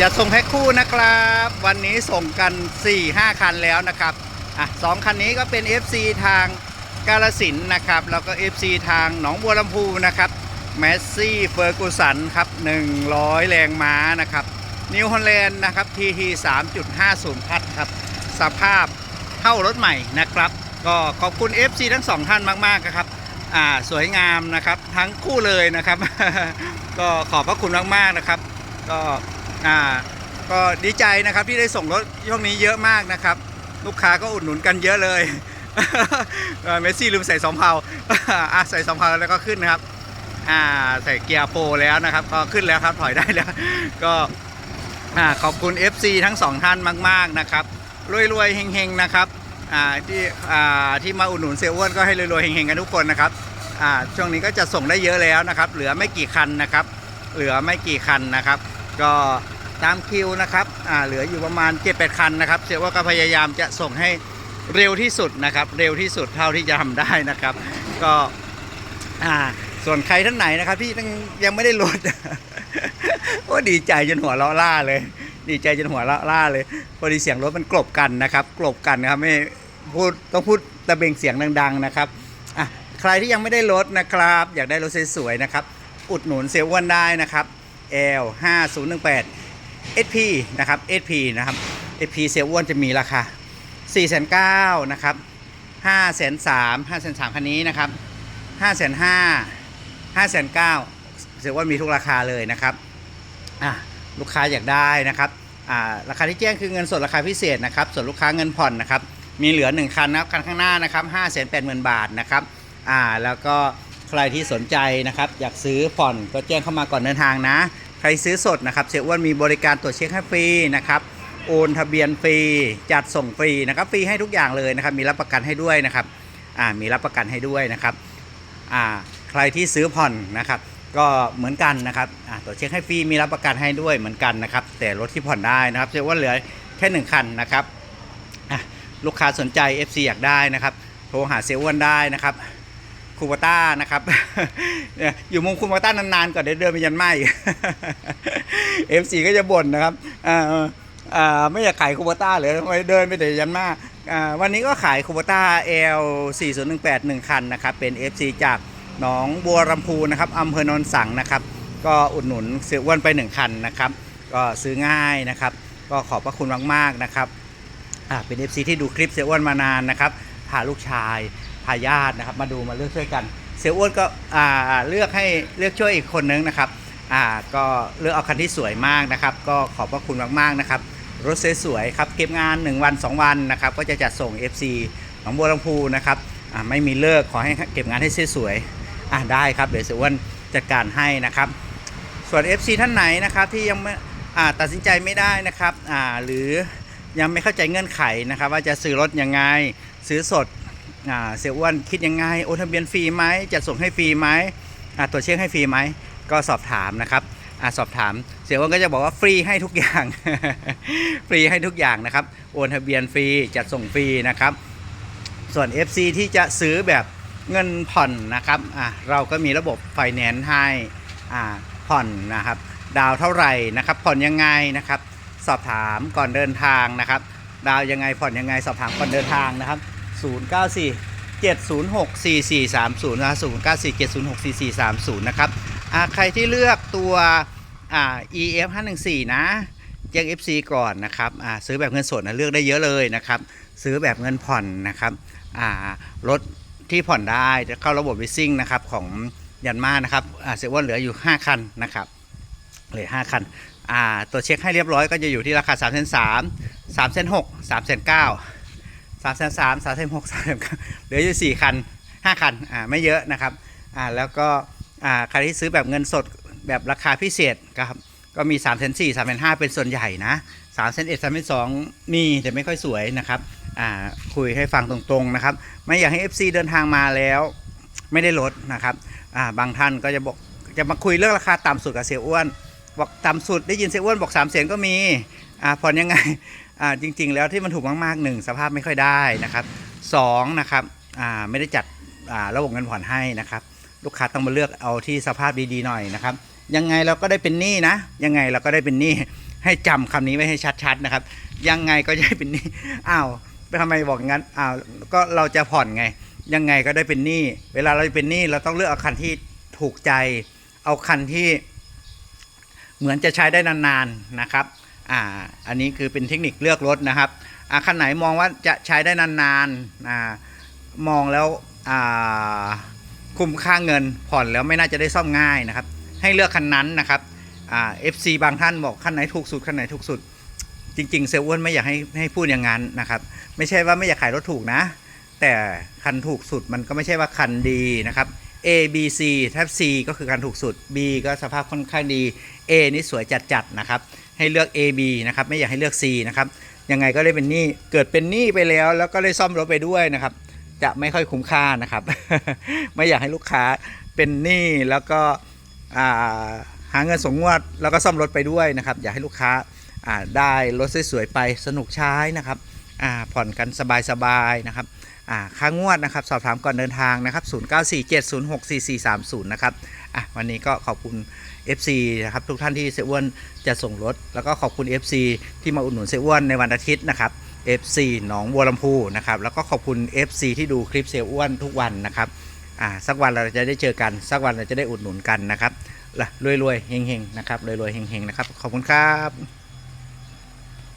จะส่งแพ็คคู่นะครับ วันนี้ส่งกัน 4-5 คันแล้วนะครับอะสองคันนี้ก็เป็น FC ทางกาลสินนะครับ แล้วก็ FC ทางหนองบัวลำพูนะครับแมสซี่เฟอร์กูสันครับ 100 แรงม้านะครับนิวฮอลแลนด์นะครับ TT 3.50 พัดครับ สภาพเท่ารถใหม่นะครับ ก็ขอบคุณ FC ทั้งสองท่านมากๆนะครับอ่าสวยงามนะครับทั้งคู่เลยนะครับ ก็ขอบพระคุณมากๆนะครับ ก็ อ่าก็ดีใจนะครับที่ได้ส่งรถช่วงนี้เยอะมากนะครับ ลูกค้าก็อุดหนุนกันเยอะเลยเมสซี่ลืมใส่สองเพาอะใส่สองเพาแล้วก็ขึ้นนะครับอ่าใส่เกียร์โฟร์แล้วนะครับ ก็ขึ้นแล้วครับถอยได้แล้ว ก็อ่าขอบคุณ FC ทั้งสองท่านมาก ๆนะครับรวยๆเฮงๆนะครับอ่าที่อ่าที่มาอุดหนุนเซลอ้วนก็ให้รวยๆเฮงๆกันทุกคนนะครับอ่าช่วงนี้ก็จะส่งได้เยอะแล้วนะครับ เหลือไม่กี่คันนะครับ เหลือไม่กี่คันนะครับ ก็ ตามคิวนะครับอ่าเหลืออยู่ประมาณ7-8คันนะครับเชื่อว่าก็พยายามจะส่งให้เร็วที่สุดนะครับ เร็วที่สุดเท่าที่จะทำได้นะครับ ก็อ่าส่วนใครท่านไหนนะครับที่ยังไม่ได้ลดโอ้ดีใจจนหัวเราะล่าเลย ดีใจจนหัวเราะล่าเลยพอดีเสียงรถมันกลบกันนะครับกลบกันนะครับไม่พูดต้องพูดตะเบงเสียงดัง ๆนะครับอะใครที่ยังไม่ได้รถนะครับ อยากได้รถสวยๆนะครับ อุดหนุนเซลวันได้นะครับ L 5 0 1 8 SP นะครับ SP นะครับ SP เซลวันจะมีราคา4 9 0 0นะครับ5 3 0 0 0 5 3 0 0คันนี้นะครับ5 5 0 0 0 5 9 0 0เซลวันมีทุกราคาเลยนะครับอะลูกค้าอยากได้นะครับอ่าราคาที่แจ้งคือเงินสดราคาพิเศษนะครับส่วนลูกค้าเงินผ่อนนะครับมีเหลือ 1 คันนะครับคันข้างหน้านะครับ5 8 0 0 0 0 บาทนะครับอ่าแล้วก็ใครที่สนใจนะครับ อยากซื้อผ่อนก็แจ้งเข้ามาก่อนเดินทางนะ ครซื้อสดนะครับเสียอ้วนมีบริการตรวจเช็คให้ฟรีนะครับโอนทะเบียนฟรีจัดส่งฟรีนะครับฟรีให้ทุกอย่างเลยนะครับ มีรับประกันให้ด้วยนะครับอ่ามีรับประกันให้ด้วยนะครับอ่าใครที่ซื้อผ่อนนะครับ ก็เหมือนกันนะครับอ่าตรวจเช็คให้ฟรีมีรับประกันให้ด้วยเหมือนกันนะครับ แต่รถที่ผ่อนได้นะครับเสียอ้วนเหลือแค่หนึ่งคันนะครับลูกค้าสนใจ FC อยากได้นะครับ โทรหาเซลอ้วนได้นะครับ คูปต้านะครับ อยู่มุมคูปต้านานๆก่อนเดี๋ยวเดินไปยันไหมเอฟซีก็จะบ่นนะครับไม่อยากขายคูปต้าเลยทำไมเดินไปแต่ยันมาวันนี้ก็ขายคูปต้า L 4 0 1 8 1คันนะครับ เป็น FC จากหนองบัวลำพูนะครับอำเภอโนนสังนะครับ ก็อุดหนุนเสืออ้วนไป1คันนะครับ ก็ซื้อง่ายนะครับ ก็ขอบพระคุณมากๆนะครับเป็น FC ที่ดูคลิปเสียอ้วนมานานนะครับพาลูกชาย พาญาตินะครับ มาดูมาเลือกช่วยกัน เสียอ้วนก็เลือกให้เลือกช่วยอีกคนนึงนะครับก็เลือกเอาคันที่สวยมากนะครับ ก็ขอบพระคุณมากๆนะครับรถสวยๆครับเก็บงาน 1 วัน 2 วันนะครับก็จะจัดส่ง FC หนองบัวลำพูนะครับไม่มีเลิกขอให้เก็บงานให้สวยๆได้ครับเดี๋ยวเสียอ้วนจัดการให้นะครับ ส่วน FC ท่านไหนนะครับที่ยังไม่ตัดสินใจไม่ได้นะครับหรือยังไม่เข้าใจเงื่อนไขนะครับ ว่าจะซื้อรถยังไงซื้อสด เสียอ้วนคิดยังไงโอนทะเบียนฟรีไหมจะส่งให้ฟรีไหมตรวจเช็คให้ฟรีไหมก็สอบถามนะครับอสอบถาม เสียอ้วนก็จะบอกว่าฟรีให้ทุกอย่าง ฟรีให้ทุกอย่างนะครับ โอนทะเบียนฟรีจัดส่งฟรีนะครับ ส่วน FC ที่จะซื้อแบบเงินผ่อนนะครับเราก็มีระบบไฟแนนซ์ให้ผ่อนนะครับ ดาวเท่าไหร่นะครับ ผ่อนยังไงนะครับ สอบถามก่อนเดินทางนะครับ ดาวยังไงผ่อนยังไงสอบถามก่อนเดินทางนะครับ 094 706 4430นะ094 706 4430 นะครับอ่าใครที่เลือกตัวอ่า EF 514นะแจ้ง FC ก่อนนะครับอ่าซื้อแบบเงินสดนะเลือกได้เยอะเลยนะครับ ซื้อแบบเงินผ่อนนะครับอ่ารถที่ผ่อนได้จะเข้าระบบวิซิ่งนะครับของยันมานะครับอ่าเสียว่าเหลืออยู่ 5 คันนะครับเหลือ5คันอ่าตัวเช็คให้เรียบร้อยก็จะอยู่ที่ราคา3 3 0 0 0 3 6 0 0 3 9 0 0สามแสน สามสามแสนหกสามแสนเหลืออยู่สี่คันห้าคันอ่าไม่เยอะนะครับอ่าแล้วก็อ่าใครที่ซื้อแบบเงินสดแบบราคาพิเศษครับก็มี3ามแสนสี่สามแสนห้าเป็นส่วนใหญ่นะสามแสนเอ็ดสามแสนสองมีแต่ไม่ค่อยสวยนะครับอ่าคุยให้ฟังตรงๆนะครับไม่อยากให้ FC เดินทางมาแล้วไม่ได้ลดนะครับอ่าบางท่านก็จะบอกจะมาคุยเรื่องราคาต่ำสุดกับเสียอ้วน บอกต่ำสุดได้ยินเสียอ้วนบอก3ามแสนก็มีอ่าผ่อนยังไง จริง ๆ แล้วที่มันถูกมากๆหนึ่งสภาพไม่ค่อยได้นะครับสองนะครับอ่าไม่ได้จัดอ่าระบบเงินผ่อนให้นะครับ ลูกค้าต้องมาเลือกเอาที่สภาพดีๆหน่อยนะครับ ยังไงเราก็ได้เป็นหนี้นะยังไงเราก็ได้เป็นหนี้ให้จำคำนี้ไว้ให้ชัดๆนะครับ ยังไงก็ได้เป็นหนี้อ้าวทำไมบอกงั้นอ้าวก็เราจะผ่อนไง ยังไงก็ได้เป็นหนี้เวลาเราเป็นหนี้เราต้องเลือกเอาคันที่ถูกใจ เอาคันที่เหมือนจะใช้ได้นานๆนะครับ อ่าอันนี้คือเป็นเทคนิคเลือกรถนะครับอ่าคันไหนมองว่าจะใช้ได้นานๆอ่ามองแล้วอ่าคุ้มค่าเงินผ่อนแล้วไม่น่าจะได้ซ่อมง่ายนะครับ ให้เลือกคันนั้นนะครับอ่า FC บางท่านบอกคันไหนถูกสุดคันไหนถูกสุด จริงๆเซลล์อ้วนไม่อยากให้ให้พูดอย่างนั้นนะครับ ไม่ใช่ว่าไม่อยากขายรถถูกนะ แต่คันถูกสุดมันก็ไม่ใช่ว่าคันดีนะครับ A B C ถ้า C ก็คือคันถูกสุด B ก็สภาพค่อนข้างดี A นี่สวยจัดๆนะครับ ให้เลือก A B นะครับไม่อยากให้เลือก C นะครับยังไงก็ได้เป็นหนี้เกิดเป็นหนี้ไปแล้ว แล้วก็ได้ซ่อมรถไปด้วยนะครับ จะไม่ค่อยคุ้มค่านะครับ ไม่อยากให้ลูกค้าเป็นหนี้แล้วก็หาเงินสงวดแล้วก็ซ่อมรถไปด้วยนะครับ อยากให้ลูกค้าได้รถสวยๆไปสนุกใช้นะครับผ่อนกันสบายๆนะครับ อ่าค่างวดนะครับ สอบถามก่อนเดินทางนะครับ 0947064430 นะครับอะวันนี้ก็ขอบคุณ FC นะครับทุกท่านที่เซอ้วนจะส่งรถ แล้วก็ขอบคุณ FC ที่มาอุดหนุนเซอ้วนในวันอาทิตย์นะครับ FC หนองบัวลำพูนะครับแล้วก็ขอบคุณ FC ที่ดูคลิปเซอ้วนทุกวันนะครับอ่าสักวันเราจะได้เจอกัน สักวันเราจะได้อุดหนุนกันนะครับละรวยๆเฮงๆนะครับรวยๆเฮงๆนะครับขอบคุณครับ